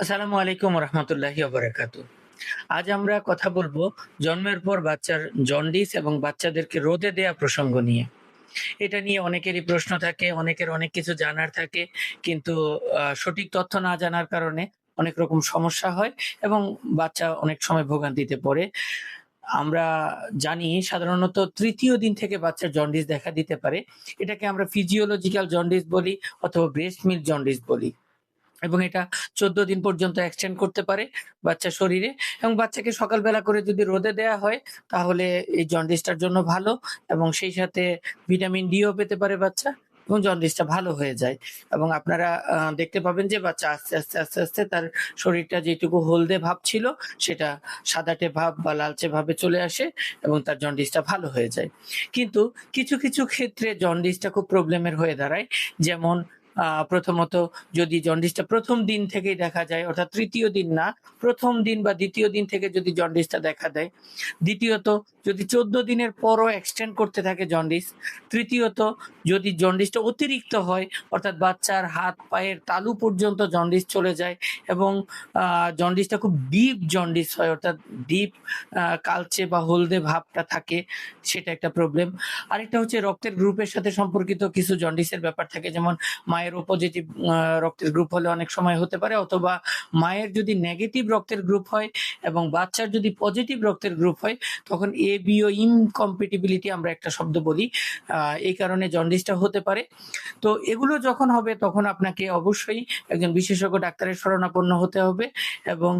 আসসালামু আলাইকুম রহমতুল্লাহি ওবরাকাতু আজ আমরা কথা বলব জন্মের পর বাচ্চার জন্ডিস এবং বাচ্চাদেরকে রোদে দেয়া প্রসঙ্গ নিয়ে। এটা নিয়ে অনেকেরই প্রশ্ন থাকে, অনেকের অনেক কিছু জানার থাকে, কিন্তু সঠিক তথ্য না জানার কারণে অনেক রকম সমস্যা হয় এবং বাচ্চা অনেক সময় ভোগান্তিতে পড়ে। আমরা জানি সাধারণত তৃতীয় দিন থেকে বাচ্চার জন্ডিস দেখা দিতে পারে। এটাকে আমরা ফিজিওলজিক্যাল জন্ডিস বলি অথবা ব্রেস্ট মিল্ক জন্ডিস বলি। এবং এটা চোদ্দ দিন পর্যন্ত এক্সটেন্ড করতে পারে বাচ্চার শরীরে এবং বাচ্চাকে সকালবেলা করে যদি রোদে দেওয়া হয়, তাহলে এই জন্ডিসটার জন্য ভালো এবং সেই সাথে ভিটামিন ডিও পেতে পারে বাচ্চা এবং জন্ডিসটা ভালো হয়ে যায়। এবং আপনারা দেখতে পাবেন যে বাচ্চা আস্তে আস্তে আস্তে আস্তে তার শরীরটা যেটুকু হলদে ভাব ছিল, সেটা সাদাটে ভাব বা লালচে ভাবে চলে আসে এবং তার জন্ডিসটা ভালো হয়ে যায়। কিন্তু কিছু কিছু ক্ষেত্রে জন্ডিসটা খুব প্রবলেমের হয়ে দাঁড়ায়। যেমন প্রথমত যদি জন্ডিসটা প্রথম দিন থেকেই দেখা যায়, অর্থাৎ তৃতীয় দিন না, প্রথম দিন বা দ্বিতীয় দিন থেকে যদি জন্ডিসটা দেখা দেয়। দ্বিতীয়ত, যদি চোদ্দ দিনের পরও এক্সটেন্ড করতে থাকে জন্ডিস। তৃতীয়ত, যদি জন্ডিসটা অতিরিক্ত হয়, অর্থাৎ বাচ্চার হাত, পায়ের তালু পর্যন্ত জন্ডিস চলে যায় এবং জন্ডিসটা খুব ডিপ জন্ডিস হয়, অর্থাৎ ডিপ কালচে বা হলদে ভাবটা থাকে, সেটা একটা প্রবলেম আরেকটা হচ্ছে রক্তের গ্রুপের সাথে সম্পর্কিত কিছু জন্ডিসের ব্যাপার থাকে, যেমন পজিটিভ রক্তের গ্রুপ হলে অনেক সময় হতে পারে, অথবা মায়ের যদি নেগেটিভ রক্তের গ্রুপ হয় এবং বাচ্চার যদি পজিটিভ রক্তের গ্রুপ হয়, তখন এ বিও ইনকম্পিটিবিলিটি আমরা একটা শব্দ বলি। এই কারণে জন্ডিসটা হতে পারে। তো এগুলো যখন হবে, তখন আপনাকে অবশ্যই একজন বিশেষজ্ঞ ডাক্তারের শরণাপন্ন হতে হবে এবং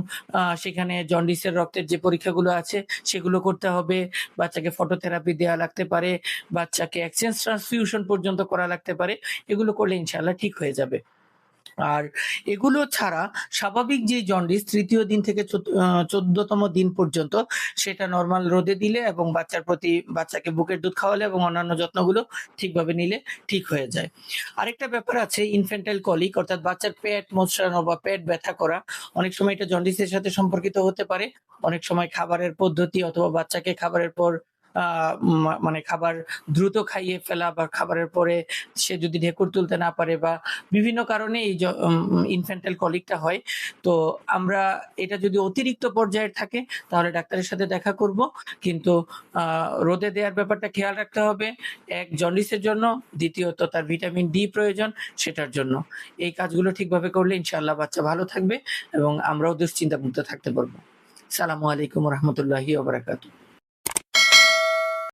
সেখানে জন্ডিসের রক্তের যে পরীক্ষাগুলো আছে, সেগুলো করতে হবে। বাচ্চাকে ফটোথেরাপি দেওয়া লাগতে পারে, বাচ্চাকে এক্সচেঞ্জ ট্রান্সফিউশন পর্যন্ত করা লাগতে পারে। এগুলো করলে ইনশাল্লাহ ঠিক হয়ে যাবে। আর এগুলো ছাড়া স্বাভাবিক যে জন্ডিস তৃতীয় দিন থেকে চোদ্দতম দিন পর্যন্ত সেটা নর্মাল রোদে দিলে এবং বাচ্চার প্রতি, বাচ্চাকে বুকের দুধ খাওয়ালে এবং অন্যান্য যত্নগুলো ঠিকভাবে নিলে ঠিক হয়ে যায়। আরেকটা ব্যাপার আছে ইনফেন্টাইল কলিক অর্থাৎ বাচ্চার পেট মোচড়ানো বা পেট ব্যথা করা, অনেক সময় এটা জন্ডিসের সাথে সম্পর্কিত হতে পারে। অনেক সময় খাবারের পদ্ধতি অথবা বাচ্চাকে খাবারের পর মানে খাবার দ্রুত খাইয়ে ফেলা বা খাবারের পরে সে যদি ঢেকুর তুলতে না পারে বা বিভিন্ন কারণে এই ইনফেন্টাইল কলিকটা হয়, তো আমরা এটা যদি অতিরিক্ত পর্যায়ের থাকে, তাহলে ডাক্তারের সাথে দেখা করব। কিন্তু রোদে দেওয়ার ব্যাপারটা খেয়াল রাখতে হবে। এক, জন্ডিসের জন্য। দ্বিতীয়ত, তার ভিটামিন ডি প্রয়োজন, সেটার জন্য। এই কাজগুলো ঠিকভাবে করলে ইনশাআল্লাহ বাচ্চা ভালো থাকবে এবং আমরাও দুশ্চিন্তা মুক্ত থাকতে পারব। সালামু আলাইকুম রহমতুল্লাহি ওবরাকাতু